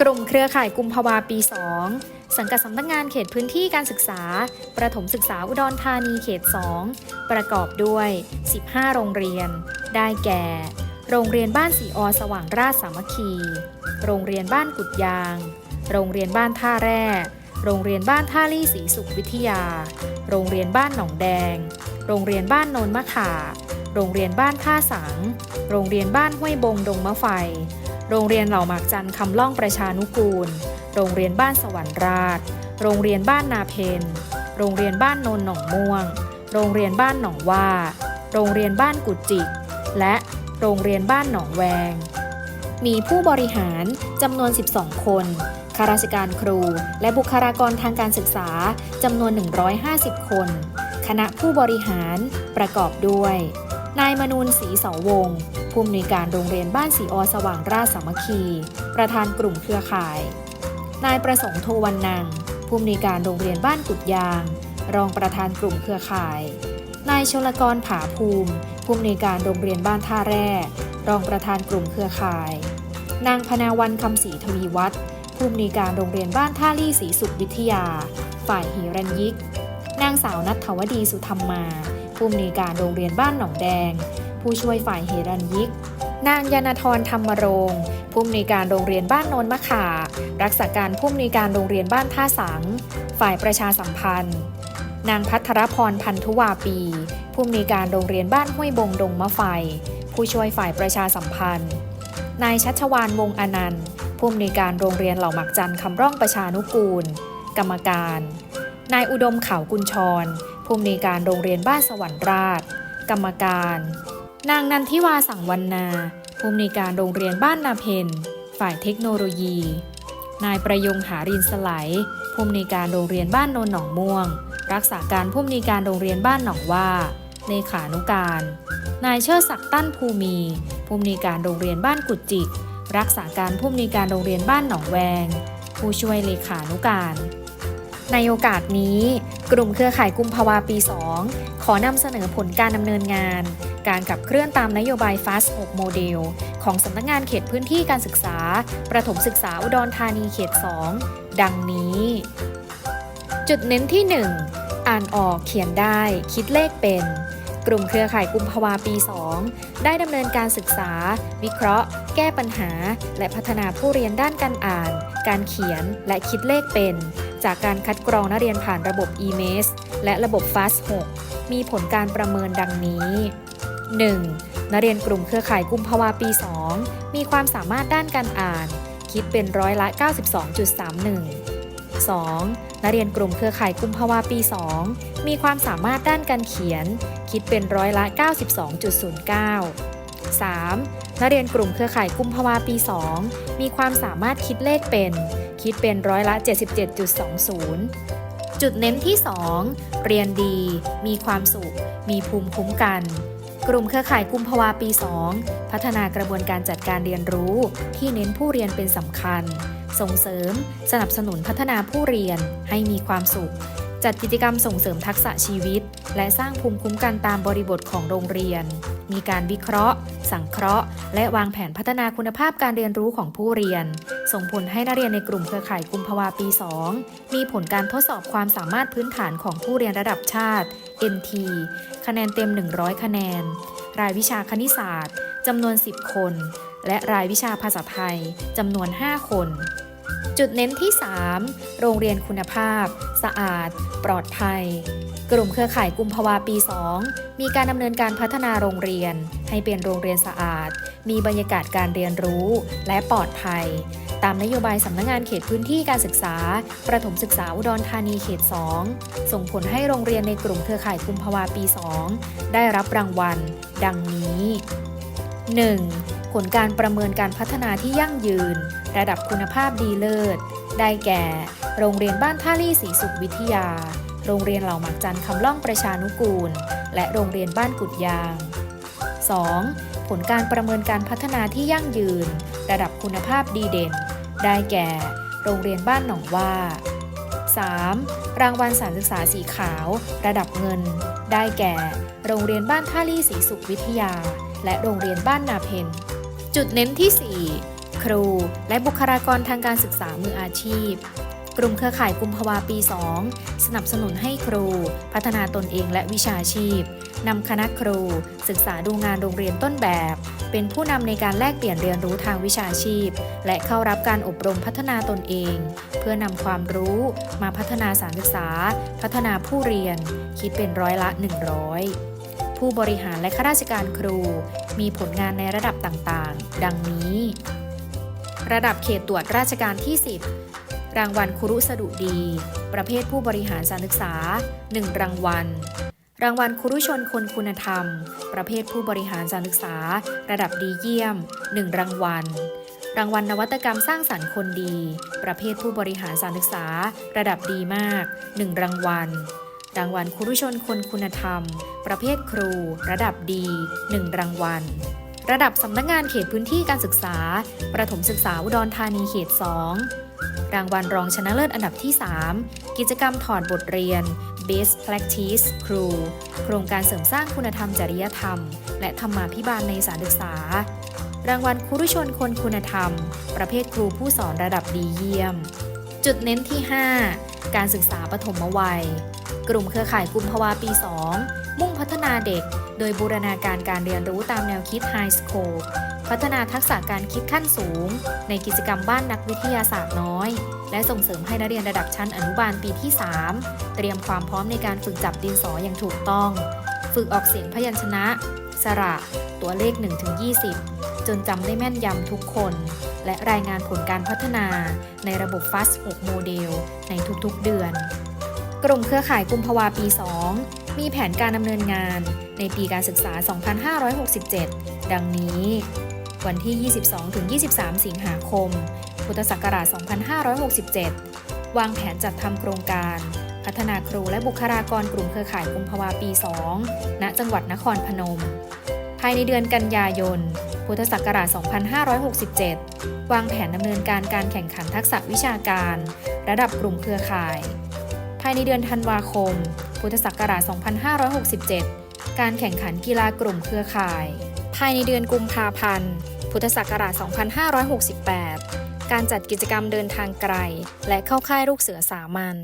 กลุ่มเครือข่ายกุมภาวาปี 2 สังกัดสำนักงานเขตพื้นที่การศึกษา ประถมศึกษาอุดรธานีเขต 2 ประกอบด้วย 15 โรงเรียน ได้แก่ โรงเรียนบ้านสีออสว่างราชสามัคคี โรงเรียนบ้านกุดยาง โรงเรียนบ้านท่าแร่ โรงเรียนบ้านท่าลี่ศรีสุขวิทยา โรงเรียนบ้านหนองแดง โรงเรียนบ้านโนนมะขาโรงเรียนบ้านท่าสัง โรงเรียนบ้านห้วยบงดงมะไฟ โรงเรียนเหล่าหมากจันทร์คำล่องประชานุกูล โรงเรียนบ้านสวรรค์ราช โรงเรียนบ้านนาเพน โรงเรียนบ้านโนนหนองม่วง โรงเรียนบ้านหนองว่า โรงเรียนบ้านกุจิก และโรงเรียนบ้านหนองแวง มีผู้บริหารจำนวน 12 คนข้าราชการครู และบุคลากรทางการศึกษาจำนวน 150 คน คณะผู้บริหารประกอบด้วย นายมนูนศรีเสาวงศ์ผู้อำนวยการโรงเรียนบ้านศรีอสว่างราชสามัคคี ประธานกลุ่มเครือข่าย นายประสงค์โทวันนังผู้อำนวยการโรงเรียนบ้านกุดยาง รองประธานกลุ่มเครือข่าย นายชลกรผาภูมิผู้อำนวยการโรงเรียนบ้านท่าแร่รองประธานกลุ่มเครือข่าย นางพนาวันคำศรีทวีวัฒน์ผู้อำนวยการโรงเรียนบ้านท่าลี่ศรีสุขวิทยา ฝ่ายหิรัญยิก นางสาวนัทวดีสุธรรมมา ผู้อำนวยการโรงเรียนบ้านหนองแดง ผู้ช่วยฝ่ายเฮรัญยิก นางยานทรธรรมรงผู้อำนวยการโรงเรียนบ้านโนนมะขา รักษาการผู้อำนวยการโรงเรียนบ้านท่าสัง ฝ่ายประชาสัมพันธ์ นางพัทรพรพันธุวาปี ผู้อำนวยการโรงเรียนบ้านห้วยบงดงมะไฟ ผู้ช่วยฝ่ายประชาสัมพันธ์ นายชัชวานวงอนันต์ ผู้อำนวยการโรงเรียนเหล่าหมักจันทร์คำร่องประชานุกูล กรรมการ นายอุดมเขากุญชร ผู้อำนการโรงเรียนบ้านสวรรค์ราช กรรมการ นางนันทิวาสังวันนา ผู้อำนการโรงเรียนบ้านนาเพนฝ่ายเทคโนโลยี นายประยงหารินสไลด์ผู้อำนการโรงเรียนบ้านโนนหนองม่วง รักษาการผู้อำนการโรงเรียนบ้านหนองว่าเลขานุการ นายเชิดศักดิ์ตั้นภูมิผู้อำนการโรงเรียนบ้านกุดจิก รักษาการผู้อำนการโรงเรียนบ้านหนองแวง ผู้ช่วยเลขานุการ ในโอกาสนี้กลุ่มเครือข่ายกุมภาวาปี 2 ขอนำเสนอผลการดำเนินงาน การขับเคลื่อนตามนโยบาย Fast 6 โมเดล ของสำนักงานเขตพื้นที่การศึกษา ประถมศึกษาอุดรธานีเขต 2 ดังนี้ จุดเน้นที่ 1 อ่านออกเขียนได้คิดเลขเป็น กลุ่มเครือข่ายกุมภาวาปี 2 ได้ดำเนินการศึกษา วิเคราะห์ แก้ปัญหา และพัฒนาผู้เรียนด้านการอ่าน การเขียนและคิดเลขเป็น จากการคัดกรองนักเรียนผ่านระบบ e-maze และระบบ FAST 6 มีผลการประเมินดังนี้ 1. นักเรียนกลุ่มเครือข่ายกุมภาวาปี 2 มีความสามารถด้านการอ่าน คิดเป็นร้อยละ 92.31 2. นักเรียนกลุ่มเครือข่ายกุมภาวาปี 2 มีความสามารถด้านการเขียน คิดเป็นร้อยละ 92.09 3. นักเรียนกลุ่มเครือข่ายกุมภาวาปี 2 มีความสามารถคิดเลขเป็น คิดเป็นร้อยละ 77.20 จุดเน้นที่ 2 เรียนดี มีความสุข มีภูมิคุ้มกัน กลุ่มเครือข่ายกุมภาวาปี 2 พัฒนากระบวนการจัดการเรียนรู้ที่เน้นผู้เรียนเป็นสำคัญ ส่งเสริม สนับสนุนพัฒนาผู้เรียนให้มีความสุข จัดกิจกรรมส่งเสริมทักษะชีวิต และสร้างภูมิคุ้มกันตามบริบทของโรงเรียน มีการวิเคราะห์ สังเคราะห์ และวางแผนพัฒนาคุณภาพการเรียนรู้ของผู้เรียน ส่งผลให้นักเรียนในกลุ่มเครือข่ายกุมภาวาปี 2 มีผลการทดสอบความสามารถพื้นฐานของผู้เรียนระดับชาติ NT คะแนนเต็ม 100 คะแนน รายวิชาคณิตศาสตร์จำนวน 10 คน และรายวิชาภาษาไทยจำนวน 5 คนจุดเน้นที่ 3 โรงเรียนคุณภาพ สะอาด ปลอดภัย กลุ่มเครือข่ายกุมภาวาปี 2 มีการดำเนินการพัฒนาโรงเรียน ให้เป็นโรงเรียนสะอาด มีบรรยากาศการเรียนรู้และปลอดภัย ตามนโยบายสำนักงงานเขตพื้นที่การศึกษา ประถมศึกษาอุดรธานีเขต 2 ส่งผลให้โรงเรียนในกลุ่มเครือข่ายกุมภาวาปี 2 ได้รับรางวัล ดังนี้ 1. ผลการประเมินการพัฒนาที่ยั่งยืน ระดับคุณภาพดีเลิศ ได้แก่ โรงเรียนบ้านท่าลี่ศรีสุขวิทยา โรงเรียนเหล่าหมักจันทร์คำล่องประชานุกูล และโรงเรียนบ้านกุดยาง 2. ผลการประเมินการพัฒนาที่ยั่งยืน ระดับคุณภาพดีเด่น ได้แก่ โรงเรียนบ้านหนองว่า 3. รางวัลสารศึกษาสีขาว ระดับเงิน ได้แก่ โรงเรียนบ้านท่าลี่ศรีสุขวิทยา และโรงเรียนบ้านนาเพนจุดเน้นที่ 4 ครู และบุคลากรทางการศึกษามืออาชีพ กลุ่มเครือข่ายกุมภาวาปี 2 สนับสนุนให้ครู พัฒนาตนเองและวิชาชีพนำคณะครู ศึกษาดูงานโรงเรียนต้นแบบ เป็นผู้นำในการแลกเปลี่ยนเรียนรู้ทางวิชาชีพ และเข้ารับการอบรมพัฒนาตนเอง เพื่อนำความรู้มาพัฒนาสารศึกษา พัฒนาผู้เรียน คิดเป็นร้อยละ 100ผู้บริหารและข้าราชการครู มีผลงานในระดับต่างๆ ดังนี้ ระดับเขตตรวจราชการที่ 10 รางวัลครุสดุดี ประเภทผู้บริหารสารศึกษา 1 รางวัล รางวัลครุชนคนคุณธรรม ประเภทผู้บริหารสารศึกษา ระดับดีเยี่ยม 1 รางวัล รางวัลนวัตกรรมสร้างสรรค์คนดี ประเภทผู้บริหารสารศึกษา ระดับดีมาก 1 รางวัล รางวัลครุชนคนคุณธรรม ประเภทครู ระดับดี 1 รางวัลระดับสำนักงานเขตพื้นที่การศึกษา ประถมศึกษาอุดรธานีเขต 2 รางวัลรองชนะเลิศอันดับที่ 3 กิจกรรมถอดบทเรียน Best Practice ครูโครงการเสริมสร้างคุณธรรมจริยธรรม และธรรมาภิบาลในสารศึกษา รางวัลครุชนคนคุณธรรม ประเภทครูผู้สอนระดับดีเยี่ยม จุดเน้นที่ 5 การศึกษาปฐมวัย กลุ่มเครือข่ายกุมภาวาปี 2 มุ่งพัฒนาเด็ก โดยบูรณาการการเรียนรู้ตามแนวคิด High School พัฒนาทักษะการคิดขั้นสูง ในกิจกรรมบ้านนักวิทยาศาสตร์น้อย และส่งเสริมให้นักเรียนระดับชั้นอนุบาลปีที่ 3 เตรียมความพร้อมในการฝึกจับดินสออย่างถูกต้อง ฝึกออกเสียงพยัญชนะ สระ ตัวเลข 1-20 จนจำได้แม่นยำทุกคน และรายงานผลการพัฒนาในระบบ FAST 6 โมเดล ในทุกๆเดือน กลุ่มเครือข่ายกุมภาวาปี 2 มีแผนการดำเนินงานในปีการศึกษา 2567 ดังนี้ วันที่ 22-23 สิงหาคม พุทธศักราช 2567 วางแผนจัดทำโครงการ พัฒนาครูและบุคลากรกลุ่มเครือข่ายกุมภาวาปี 2 ณ จังหวัดนครพนม ภายในเดือนกันยายน พุทธศักราช 2567 วางแผนดำเนินการการแข่งขันทักษะวิชาการ ระดับกลุ่มเครือข่าย ภายในเดือนธันวาคม พุทธศักราช 2567 การแข่งขันกีฬากลุ่มเครือข่ายภายในเดือนกุมภาพันธ์ พุทธศักราช 2568 การจัดกิจกรรมเดินทางไกล และเข้าค่ายลูกเสือสามัญ